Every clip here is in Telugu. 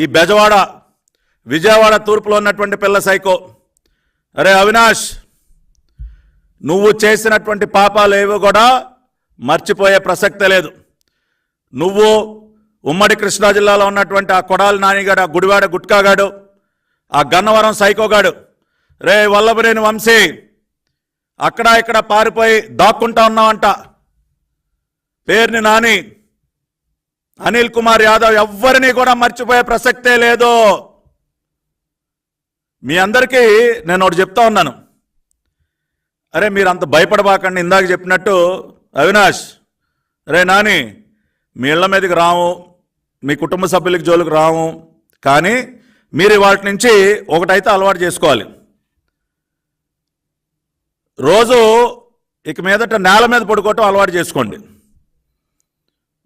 ఈ బెజవాడ విజయవాడ తూర్పులో ఉన్నటువంటి పిల్ల సైకో. అరే అవినాష్ నువ్వు చేసినటువంటి పాపాలు ఏవో కూడా మర్చిపోయే ప్రసక్తే లేదు. నువ్వు ఉమ్మడి కృష్ణా జిల్లాలో ఉన్నటువంటి ఆ కొడాలి నానిగాడు ఆ గుడివాడ గుట్కాగాడు ఆ గన్నవరం సైకోగాడు రే వల్లభరేని వంశీ అక్కడ ఇక్కడ పారిపోయి దాక్కుంటా ఉన్నావంట. పేరుని నాని అనిల్ కుమార్ యాదవ్ ఎవ్వరిని కూడా మర్చిపోయే ప్రసక్తే లేదు. మీ అందరికీ నేను ఒకటి చెప్తా ఉన్నాను. అరే మీరు అంత భయపడబాకండి ఇందాక చెప్పినట్టు. అవినాష్ అరే నాని మీ ఇళ్ళ మీదకి రాము మీ కుటుంబ సభ్యులకి జోలికి రాము కానీ మీరు వాటి నుంచి ఒకటైతే అలవాటు చేసుకోవాలి. రోజు ఇక మీదట నేల మీద పడుకోవటం అలవాటు చేసుకోండి.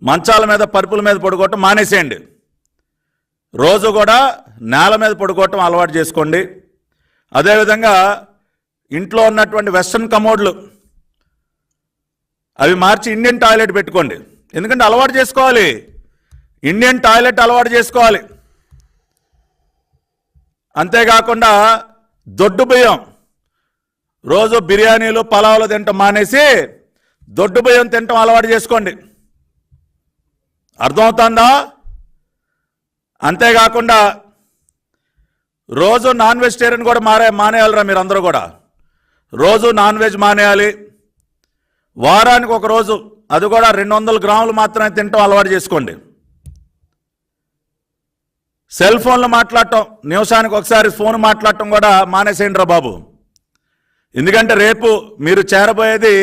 మంచాల మీద పరుపుల మీద పడుకోవటం మానేసేయండి. రోజు కూడా నేల మీద పడుకోవటం అలవాటు చేసుకోండి. అదేవిధంగా ఇంట్లో ఉన్నటువంటి వెస్ట్రన్ కమోడ్లు అవి మార్చి ఇండియన్ టాయిలెట్ పెట్టుకోండి. ఎందుకంటే అలవాటు చేసుకోవాలి. ఇండియన్ టాయిలెట్ అలవాటు చేసుకోవాలి. అంతేకాకుండా దొడ్డు బియ్యం రోజు బిర్యానీలు పలావులు తినటం మానేసి దొడ్డు బియ్యం తినటం అలవాటు చేసుకోండి. అర్థమవుతుందా? అంతేకాకుండా రోజు నాన్ వెజిటేరియన్ కూడా మారే మానేయాలరా మీరు అందరూ కూడా. రోజు నాన్ వెజ్ మానేయాలి. వారానికి ఒక రోజు అది కూడా రెండు వందల గ్రాములు మాత్రమే తినటం అలవాటు చేసుకోండి. సెల్ ఫోన్లు మాట్లాడటం నిమిషానికి ఒకసారి ఫోన్ మాట్లాడటం కూడా మానేసేయండి రా బాబు. ఎందుకంటే రేపు మీరు చేరబోయేది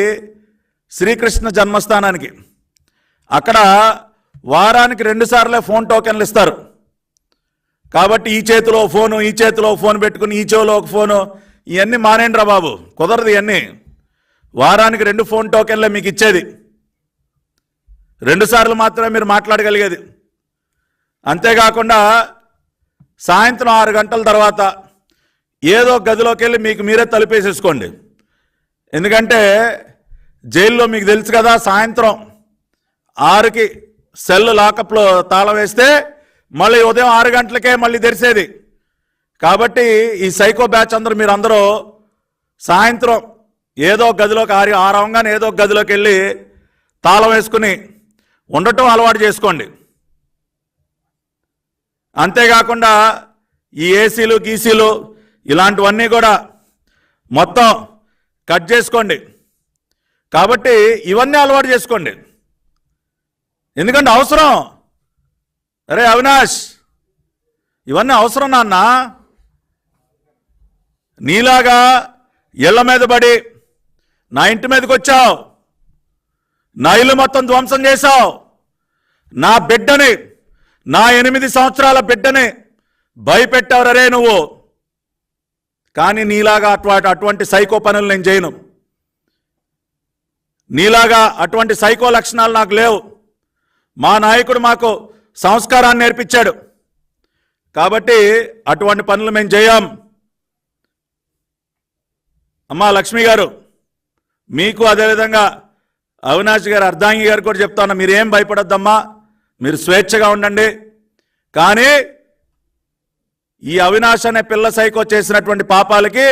శ్రీకృష్ణ జన్మస్థానానికి. అక్కడ వారానికి రెండు సార్లే ఫోన్ టోకెన్లు ఇస్తారు. కాబట్టి ఈ చేతిలో ఫోను ఈ చేతిలో ఫోన్ పెట్టుకుని ఈ చెవిలో ఒక ఫోను ఇవన్నీ మానేండ్రా బాబు. కుదరదు ఇవన్నీ. వారానికి రెండు ఫోన్ టోకెన్లే మీకు ఇచ్చేది. రెండు సార్లు మాత్రమే మీరు మాట్లాడగలిగేది. అంతేకాకుండా సాయంత్రం ఆరు గంటల తర్వాత ఏదో గదిలోకి వెళ్ళి మీకు మీరే తలుపేసేసుకోండి. ఎందుకంటే జైల్లో మీకు తెలుసు కదా సాయంత్రం ఆరుకి సెల్ లాకప్లో తాళం వేస్తే మళ్ళీ ఉదయం ఆరు గంటలకే మళ్ళీ తెరిసేది. కాబట్టి ఈ సైకో బ్యాచ్ అందరూ మీరు అందరూ సాయంత్రం ఏదో గదిలోకి ఆరి ఆరవంగానే ఏదో గదిలోకి వెళ్ళి తాళం వేసుకుని ఉండటం అలవాటు చేసుకోండి. అంతేకాకుండా ఈ ఏసీలు గీసీలు ఇలాంటివన్నీ కూడా మొత్తం కట్ చేసుకోండి. కాబట్టి ఇవన్నీ అలవాటు చేసుకోండి. ఎందుకంటే అవసరం. అరే అవినాష్ ఇవన్నీ అవసరం నాన్న. నీలాగా ఇళ్ళ మీద పడి నా ఇంటి మీదకి వచ్చావు. నా ఇల్లు మొత్తం ధ్వంసం చేశావు. నా బిడ్డని నా ఎనిమిది సంవత్సరాల బిడ్డని భయపెట్టావురరే నువ్వు. కానీ నీలాగా అటువంటి అటువంటి సైకో పనులు నేను చేయను. నీలాగా అటువంటి సైకో లక్షణాలు నాకు లేవు. మా నాయకుడు మాకు సంస్కారాన్ని నేర్పించాడు. కాబట్టి అటువంటి పనులు మేము చేయం. అమ్మా లక్ష్మి గారు మీకు అదేవిధంగా అవినాష్ గారు అర్ధాంగి గారు కూడా చెప్తాను మీరేం భయపడొద్దమ్మా మీరు స్వేచ్ఛగా ఉండండి. కానీ ఈ అవినాష్ అనే పిల్ల సైకో చేసినటువంటి పాపాలకి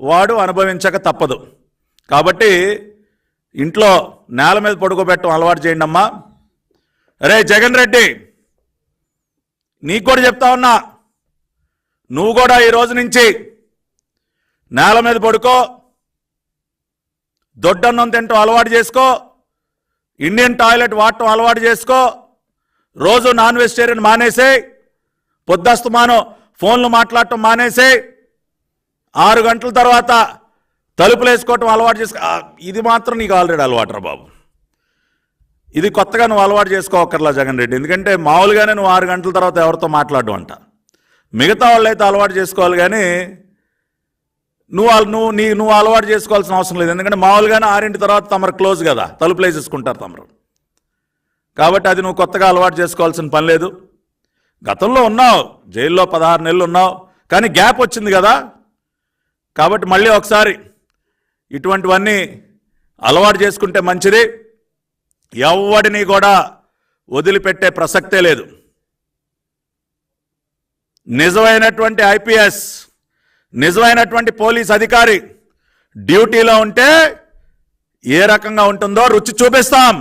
వాడు అనుభవించక తప్పదు. కాబట్టి ఇంట్లో నేల మీద పడుకోబెట్టడం అలవాటు చేయండి అమ్మా అరే జగన్ రెడ్డి నీకు కూడా చెప్తా ఉన్నా. నువ్వు కూడా ఈ రోజు నుంచి నేల మీద పడుకో దొడ్డన్నం తింటూ అలవాటు చేసుకో ఇండియన్ టాయిలెట్ వాడటం అలవాటు చేసుకో రోజు నాన్ వెజిటేరియన్ మానేసే పొద్దస్తమానం ఫోన్లు మాట్లాడటం మానేసే ఆరు గంటల తర్వాత తలుపులు వేసుకోవటం అలవాటు చేసుకో. ఇది మాత్రం నీకు ఆల్రెడీ అలవాటు రా బాబు. ఇది కొత్తగా నువ్వు అలవాటు చేసుకోవక్కర్లా జగన్ రెడ్డి. ఎందుకంటే మామూలుగానే నువ్వు ఆరు గంటల తర్వాత ఎవరితో మాట్లాడడం అంట. మిగతా వాళ్ళైతే అలవాటు చేసుకోవాలి కానీ నువ్వు వాళ్ళు నువ్వు నీ నువ్వు అలవాటు చేసుకోవాల్సిన అవసరం లేదు. ఎందుకంటే మామూలుగానే ఆరింటి తర్వాత తమరు క్లోజ్ కదా. తలుపులు వేసేసుకుంటారు తమరు. కాబట్టి అది నువ్వు కొత్తగా అలవాటు చేసుకోవాల్సిన పని లేదు. గతంలో ఉన్నావు. జైల్లో పదహారు నెలలు ఉన్నావు. కానీ గ్యాప్ వచ్చింది కదా. కాబట్టి మళ్ళీ ఒకసారి ఇటువంటివన్నీ అలవాటు చేసుకుంటే మంచిది. ఎవడిని కూడా వదిలిపెట్టే ప్రసక్తే లేదు. నిజమైనటువంటి ఐపీఎస్ నిజమైనటువంటి పోలీస్ అధికారి డ్యూటీలో ఉంటే ఏ రకంగా ఉంటుందో రుచి చూపిస్తాం.